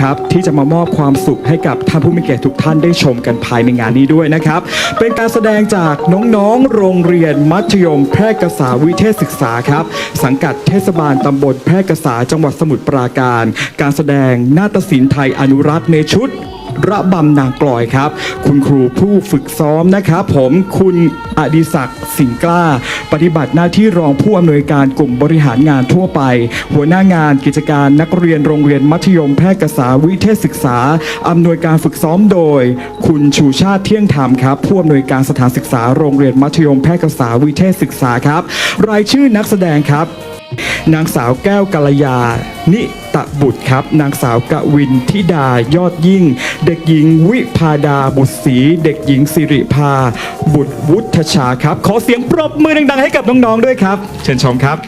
ครับที่จะมามอบความสุขให้กับท่านผู้มีเกียรติทุกท่านได้ชมกันภายในงานนี้ด้วยนะครับ เป็นการแสดงจากน้องๆ โรงเรียนมัธยม แพร่กษาวิเทศศึกษาครับ สังกัดเทศบาลตำบลแพร่กษาจังหวัดสมุทรปราการ การแสดงนาฏศิลป์ไทยอนุรักษ์ในชุด ระบำนางกลอยครับ คุณครูผู้ฝึกซ้อมนะครับผมคุณอดิศักดิ์สิงห์กล้า ปฏิบัติหน้าที่รองผู้อำนวยการกลุ่มบริหารงานทั่วไป หัวหน้างานกิจการนักเรียนโรงเรียนมัธยมแพร่กษาวิเทศศึกษาอำนวยการฝึกซ้อมโดย คุณชูชาติเที่ยงธรรมครับผู้อำนวยการสถานศึกษาโรงเรียนมัธยมแพร่กษาวิเทศศึกษาครับ รายชื่อนักแสดงครับ นางสาวแก้วกัลยานิ ตะบุตรครับ นางสาวกวินทิดายอดยิ่ง เด็กหญิงวิพาดาบุตรศรีเด็กหญิงสิริภา บุตรวุฒชาครับ ขอเสียงปรบมือดังๆให้กับน้องๆด้วยครับ เชิญชมครับ